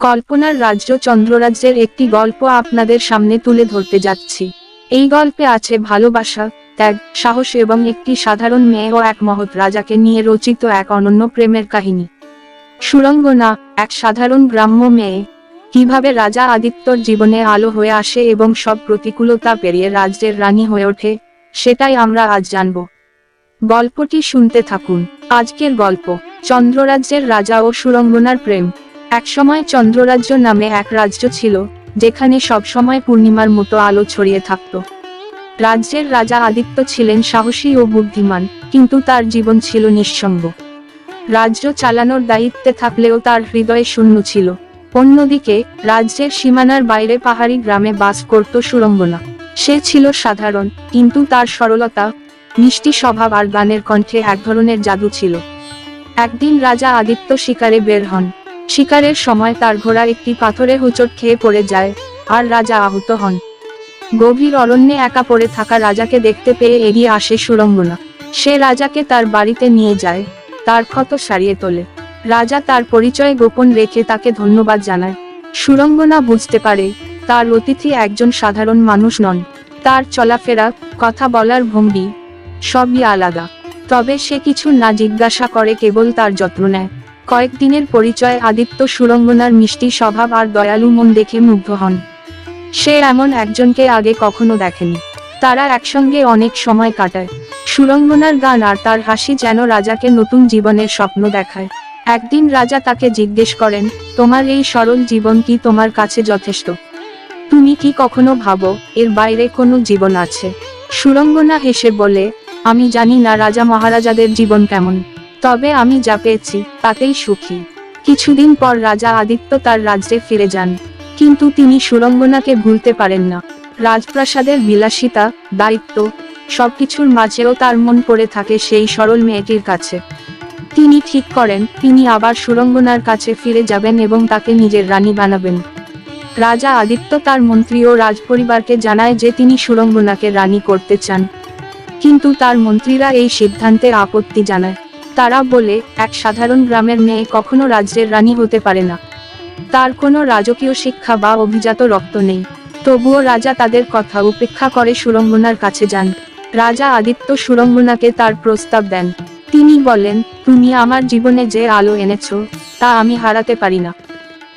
কল্পনার রাজ্য চন্দ্ররাজ্যের একটি গল্প আপনাদের সামনে তুলে ধরতে যাচ্ছি। এই গল্পে আছে ভালোবাসা, ত্যাগ, সাহস এবং একটি সাধারণ মেয়ে ও এক মহৎ রাজাকে নিয়ে রচিত এক অনন্য প্রেমের কাহিনী। সুরঙ্গনা এক সাধারণ গ্রাম্য মেয়ে। কীভাবে রাজা আদিত্যর জীবনে আলো হয়ে আসে এবং সব প্রতিকূলতা পেরিয়ে রাজ্যের রানী হয়ে ওঠে, সেটাই আমরা আজ জানব। গল্পটি শুনতে থাকুন। আজকের গল্প, চন্দ্ররাজ্যের রাজা ও সুরঙ্গনার প্রেম। একসময় চন্দ্ররাজ্য নামে এক রাজ্য ছিল, যেখানে সবসময় পূর্ণিমার মতো আলো ছড়িয়ে থাকত। রাজ্যের রাজা আদিত্য ছিলেন সাহসী ও বুদ্ধিমান, কিন্তু তার জীবন ছিল নিঃসঙ্গ। রাজ্য চালানোর দায়িত্বে থাকলেও তার হৃদয়ে শূন্য ছিল। অন্যদিকে, রাজ্যের সীমানার বাইরে পাহাড়ি গ্রামে বাস করত সুরঙ্গনা সে ছিল সাধারণ, কিন্তু তার সরলতা, মিষ্টি স্বভাব আর গানের কণ্ঠে এক ধরনের জাদু ছিল। একদিন রাজা আদিত্য শিকারে বের হন। শিকারের সময় তার ঘোড়া একটি পাথরে হোঁচট খেয়ে পড়ে যায়, আর রাজা আহত হন। গভীর অরণ্যে একা পড়ে থাকা রাজাকে দেখতে পেয়ে এগিয়ে আসে সুরঙ্গনা সে রাজাকে তার বাড়িতে নিয়ে যায়, তার ক্ষত সারিয়ে তোলে। রাজা তার পরিচয় গোপন রেখে তাকে ধন্যবাদ জানায়। সুরঙ্গনা বুঝতে পারে, তার অতিথি একজন সাধারণ মানুষ নন, তার চলাফেরা, কথা বলার ভঙ্গি, সবই আলাদা। তবে সে কিছু না জিজ্ঞাসা করে কেবল তার যত্ন নেয়। কয়েকদিনের পরিচয় আদিত্য সুরঙ্গনার মিষ্টি স্বভাব আর দয়ালু মন দেখে মুগ্ধ হন। সে এমন একজনকে আগে কখনো দেখেনি। তারা একসঙ্গে অনেক সময় কাটায়। সুরঙ্গনার গান আর তার হাসি যেন রাজাকে নতুন জীবনের স্বপ্ন দেখায়। একদিন রাজা তাকে জিজ্ঞেস করেন, তোমার এই সরল জীবন কি তোমার কাছে যথেষ্ট? তুমি কি কখনো ভাবো, এর বাইরে কোনো জীবন আছে? সুরঙ্গনা হেসে বলে, আমি জানি না রাজা মহারাজাদের জীবন কেমন। তবে আমি যা পেয়েছি, তাতেই সুখী। কিছুদিন পর রাজা আদিত্য তার রাজ্যে ফিরে যান। কিন্তু তিনি সুরঙ্গনাকে ভুলতে পারেন না। রাজপ্রাসাদের বিলাসিতা, দায়িত্ব, সবকিছুর মাঝেও তার মন পড়ে থাকে সেই সরল মেয়েটির কাছে। তিনি ঠিক করেন, তিনি আবার সুরঙ্গনার কাছে ফিরে যাবেন এবং তাকে নিজের রানী বানাবেন। রাজা আদিত্য তার মন্ত্রী ও রাজপরিবারকে জানায় যে তিনি সুরঙ্গনাকে রানী করতে চান। কিন্তু তার মন্ত্রীরা এই সিদ্ধান্তে আপত্তি জানায়। তারা বলে, এক সাধারণ গ্রামের মেয়ে কখনো রাজ্যের রানী হতে পারে না। তার কোনো রাজকীয় শিক্ষা বা অভিজাত রক্ত নেই। তবুও রাজা তাদের কথা উপেক্ষা করে সুরঙ্গনার কাছে যান। রাজা আদিত্য সুরঙ্গনাকে তার প্রস্তাব দেন। তিনি বলেন, তুমি আমার জীবনে যে আলো এনেছো, তা আমি হারাতে পারি না।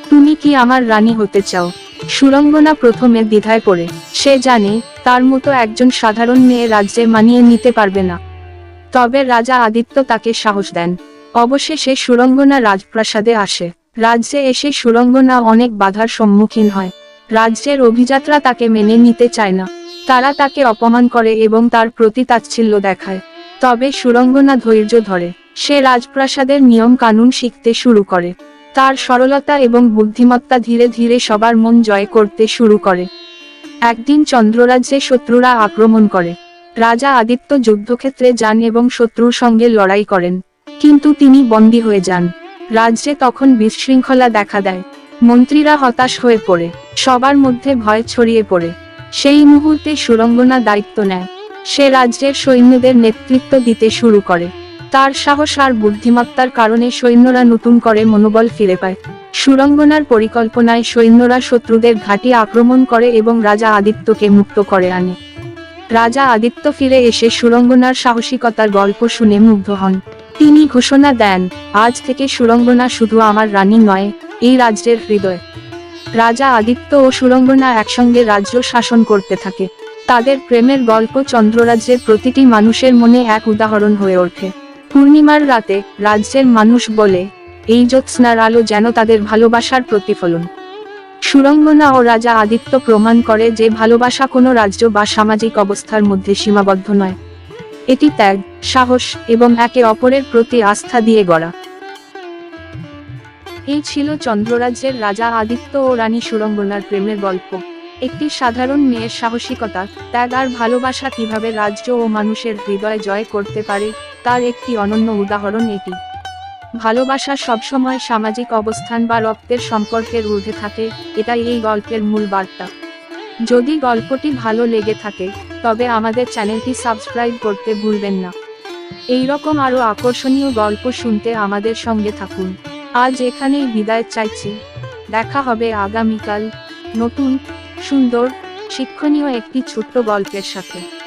তুমি কি আমার রানী হতে চাও? সুরঙ্গনা প্রথমে দ্বিধায় পড়ে। সে জানে, তার মতো একজন সাধারণ মেয়ে রাজ্যে মানিয়ে নিতে পারবে না। তবে রাজা আদিত্য তাকে সাহস দেন। অবশেষে সুরঙ্গনা রাজপ্রাসাদে আসে। রাজ্যে এসে সুরঙ্গনা অনেক বাধার সম্মুখীন হয়। রাজ্যের অভিযাত্রা তাকে মেনে নিতে চায় না। তারা তাকে অপমান করে এবং তার প্রতি তাচ্ছিল্য দেখায়। তবে সুরঙ্গনা ধৈর্য ধরে। সে রাজপ্রাসাদের নিয়ম কানুন শিখতে শুরু করে। তার সরলতা এবং বুদ্ধিমত্তা ধীরে ধীরে সবার মন জয় করতে শুরু করে। একদিন চন্দ্ররাজ্যে শত্রুরা আক্রমণ করে। রাজা আদিত্য যুদ্ধক্ষেত্রে যান এবং শত্রুর সঙ্গে লড়াই করেন। কিন্তু তিনি বন্দী হয়ে যান। রাজ্যে তখন বিশৃঙ্খলা দেখা দেয়। মন্ত্রীরা হতাশ হয়ে পড়ে। সবার মধ্যে ভয় ছড়িয়ে পড়ে। সেই মুহূর্তে সুরঙ্গনা দায়িত্ব নেয়। সে রাজ্যের সৈন্যদের নেতৃত্ব দিতে শুরু করে। তার সাহস আর বুদ্ধিমত্তার কারণে সৈন্যরা নতুন করে মনোবল ফিরে পায়। সুরঙ্গনার পরিকল্পনায় সৈন্যরা শত্রুদের ঘাঁটি আক্রমণ করে এবং রাজা আদিত্যকে মুক্ত করে আনে। রাজা আদিত্য ফিরে এসে সুরঙ্গনার সাহসিকতার গল্প শুনে মুগ্ধ হন। তিনি ঘোষণা দেন, আজ থেকে সুরঙ্গনা শুধু আমার রানী নয়, এই রাজ্যের হৃদয়। রাজা আদিত্য ও সুরঙ্গনা একসঙ্গে রাজ্য শাসন করতে থাকে। তাদের প্রেমের গল্প চন্দ্ররাজ্যের প্রতিটি মানুষের মনে এক উদাহরণ হয়ে ওঠে। পূর্ণিমার রাতে রাজ্যের মানুষ বলে, এই জ্যোৎস্নার আলো যেন তাদের ভালোবাসার প্রতিফলন। সুরঙ্গনা ও রাজা আদিত্য প্রমাণ করে যে ভালোবাসা কোনো রাজ্য বা সামাজিক অবস্থার মধ্যে সীমাবদ্ধ নয়। এটি ত্যাগ, সাহস এবং একে অপরের প্রতি আস্থা দিয়ে গড়া। এই ছিল চন্দ্ররাজ্যের রাজা আদিত্য ও রানী সুরঙ্গনার প্রেমের গল্প। একটি সাধারণ মেয়ের সাহসিকতা, ত্যাগ আর ভালোবাসা কীভাবে রাজ্য ও মানুষের হৃদয় জয় করতে পারে, তার একটি অনন্য উদাহরণ এটি। ভালোবাসা সবসময় সামাজিক অবস্থান বা রক্তের সম্পর্কের ঊর্ধ্বে থাকে এটাই এই গল্পের মূল বার্তা। যদি গল্পটি ভালো লেগে থাকে, তবে আমাদের চ্যানেলটি সাবস্ক্রাইব করতে ভুলবেন না। এই রকম আরও আকর্ষণীয় গল্প শুনতে আমাদের সঙ্গে থাকুন। আজ এখানেই বিদায় চাইছি। দেখা হবে আগামীকাল নতুন, সুন্দর, শিক্ষণীয় একটি ছোট্ট গল্পের সাথে।